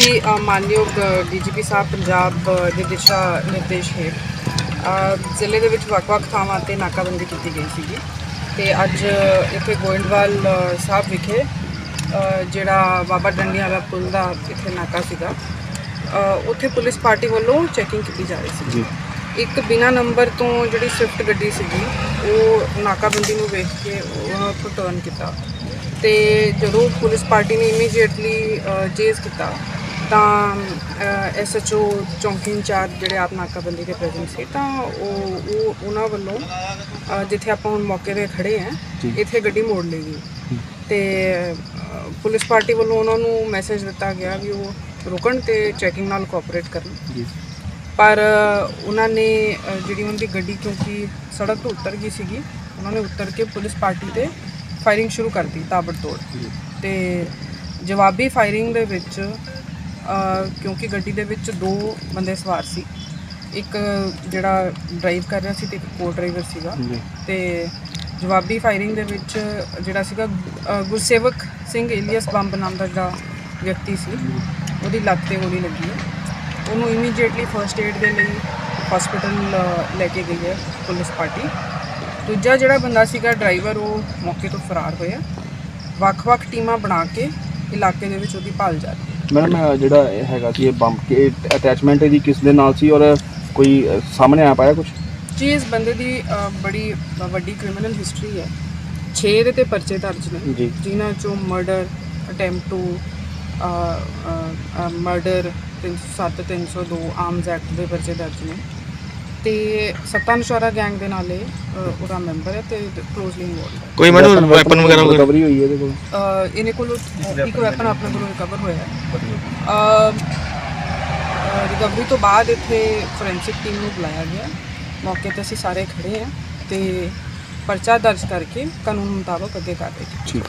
ਜੀ ਮਾਨਯੋਗ ਡੀਜੀਪੀ ਸਾਹਿਬ ਪੰਜਾਬ ਦੇ ਦਿਸ਼ਾ ਨਿਰਦੇਸ਼ ਅ, ਜ਼ਿਲ੍ਹੇ ਦੇ ਵਿੱਚ ਵੱਖ-ਵੱਖ ਥਾਵਾਂ ਤੇ ਨਾਕਾਬੰਦੀ ਕੀਤੀ ਗਈ ਸੀਗੀ। ਤੇ ਅੱਜ ਇੱਥੇ ਗੋਇੰਦਵਾਲ ਸਾਹਿਬ ਵਿਖੇ ਜਿਹੜਾ ਬਾਬਾ ਡੰਡੀ ਵਾਲਾ ਪੁਲ ਦਾ ਇੱਥੇ ਨਾਕਾ ਸੀਗਾ ਉੱਥੇ ਪੁਲਿਸ ਪਾਰਟੀ ਵੱਲੋਂ ਚੈਕਿੰਗ ਕੀਤੀ ਜਾ ਰਹੀ ਸੀ ਜੀ। ਇੱਕ ਬਿਨਾ ਨੰਬਰ ਤੋਂ ਜਿਹੜੀ ਸਵਿਫਟ ਗੱਡੀ ਸੀਗੀ ਉਹ ਨਾਕਾਬੰਦੀ ਨੂੰ ਵੇਖ ਕੇ ਉਹਨਾਂ ਉੱਥੋਂ ਟਰਨ ਕੀਤਾ। ਤੇ ਜਦੋਂ ਪੁਲਿਸ ਪਾਰਟੀ ਨੇ ਇਮੀਡੀਏਟਲੀ ਚੇਜ਼ ਕੀਤਾ ਤਾਂ ਐਸਐਚਓ ਚੌਂਕੀ ਇੰਚਾਰਜ ਜਿਹੜੇ ਆਪ ਨਾਕਾਬੰਦੀ ਦੇ ਪ੍ਰੈਜ਼ੈਂਟ ਸੀ ਤਾਂ ਉਹ ਉਹ ਉਹਨਾਂ ਵੱਲੋਂ ਅ, ਜਿੱਥੇ ਆਪਾਂ ਹੁਣ ਮੌਕੇ ਤੇ ਖੜੇ ਆ। ਇੱਥੇ ਗੱਡੀ ਮੋੜ ਲਈ ਗਈ। ਤੇ ਅ, ਪੁਲਿਸ ਪਾਰਟੀ ਵੱਲੋਂ ਉਹਨਾਂ ਨੂੰ ਮੈਸੇਜ ਦਿੱਤਾ ਗਿਆ ਵੀ ਉਹ ਰੁਕਣ ਤੇ ਚੈਕਿੰਗ ਨਾਲ ਕੋਆਪਰੇਟ ਕਰਨ। ਜੀ। ਪਰ ਉਹਨਾਂ ਨੇ ਅ, ਜਿਹੜੀ ਉਹਨਾਂ ਦੀ ਗੱਡੀ ਕਿਉਂਕਿ ਸੜਕ ਤੋਂ ਉਤਰ ਗਈ ਸੀਗੀ ਉਹਨਾਂ ਨੇ ਉਤਰ ਕੇ ਪੁਲਿਸ ਪਾਰਟੀ ਤੇ ਫਾਇਰਿੰਗ ਸ਼ੁਰੂ ਕਰ ਦਿੱਤੀ ਤਾਬੜਤੋੜ। ਤੇ ਜਵਾਬੀ ਫਾਇਰਿੰਗ ਦੇ ਵਿੱਚ ਕਿਉਂਕਿ ਗੱਡੀ ਦੇ ਵਿੱਚ ਦੋ ਬੰਦੇ ਸਵਾਰ ਸੀ। ਇੱਕ ਜਿਹੜਾ ਡਰਾਈਵ ਕਰ ਰਿਹਾ ਸੀ ਤੇ ਇੱਕ ਕੋ ਡਰਾਈਵਰ ਸੀਗਾ ਤੇ ਜਵਾਬੀ ਫਾਇਰਿੰਗ ਦੇ ਵਿੱਚ ਜਿਹੜਾ ਸੀਗਾ ਅ, ਗੁਰਸੇਵਕ ਸਿੰਘ ਏਲੀਅਸ ਬੰਬ ਨਾਮ ਦਾ ਜਿਹੜਾ ਵਿਅਕਤੀ ਸੀ ਉਹਦੀ ਲੱਤ ਤੇ ਗੋਲੀ ਲੱਗੀ ਹੈ। ਉਹਨੂੰ ਇਮੀਡੀਏਟਲੀ ਫਰਸਟ ਏਡ ਦੇ ਲਈ ਹਸਪੀਟਲ ਲੈ ਕੇ ਗਈ ਹੈ ਪੁਲਿਸ ਪਾਰਟੀ। ਦੂਜਾ ਜਿਹੜਾ ਬੰਦਾ ਸੀਗਾ ਡਰਾਈਵਰ ਉਹ ਮੌਕੇ ਤੋਂ ਫਰਾਰ ਹੋਇਆ। ਵੱਖ-ਵੱਖ ਟੀਮਾਂ ਬਣਾ ਕੇ ਇਲਾਕੇ ਦੇ ਵਿੱਚ ਉਹਦੀ ਭਾਲ ਜਾਰੀ। ਹੈ ਮੈਡਮ ਅਹ ਜਿਹੜਾ ਇਹ ਹੈਗਾ ਸੀ ਇਹ ਬੰਬ ਕਿ ਅਟੈਚਮੈਂਟ ਇਹਦੀ ਕਿਸ ਦੇ ਨਾਲ ਸੀ ਔਰ ਕੋਈ ਸਾਹਮਣੇ ਆ ਪਾਇਆ ਕੁਝ ਜੀ ਇਸ ਬੰਦੇ ਦੀ ਅ, ਬੜੀ ਵੱਡੀ ਕ੍ਰਿਮੀਨਲ ਹਿਸਟਰੀ ਹੈ। 6 ਦੇ ਤੇ ਪਰਚੇ ਦਰਜ ਨੇ। ਜੀ। ਜਿਨ੍ਹਾਂ ਚੋਂ murder attempt to murder 307 302 arms act ਦੇ ਪਰਚੇ ਦਰਜ ਨੇ। ਤੇ ਸੱਤਾਨਸ਼ੋਰਾ ਗੈਂਗ ਦੇ ਨਾਲੇ ਉਹਦਾ ਮੈਂਬਰ ਹੈ ਤੇ ਕਲੋਜ਼ਲੀ ਇਨਵੋਲਡ ਹੈ। ਕੋਈ ਮੈਨੂੰ ਵੈਪਨ ਵਗੈਰਾ ਵਗੈਰਾ? ਰਿਕਵਰੀ ਹੋਈ ਹੈ ਇਹਦੇ ਕੋਲ? ਇਹਨੇ ਕੋਲ ਇੱਕ ਵੈਪਨ ਆਪਣੇ ਕੋਲੋਂ ਰਿਕਵਰ ਹੋਇਆ ਹੈ। ਰਿਕਵਰੀ ਤੋਂ ਬਾਅਦ ਇੱਥੇ ਫੋਰੈਂਸਿਕ ਟੀਮ ਨੂੰ ਬੁਲਾਇਆ ਗਿਆ। ਮੌਕੇ ਤੇ ਅਸੀਂ ਸਾਰੇ ਖੜੇ ਹਾਂ ਤੇ ਪਰਚਾ ਦਰਜ ਕਰਕੇ ਕਾਨੂੰਨ ਮੁਤਾਬਕ ਅੱਗੇ ਕਾਰਵਾਈ ਠੀਕ।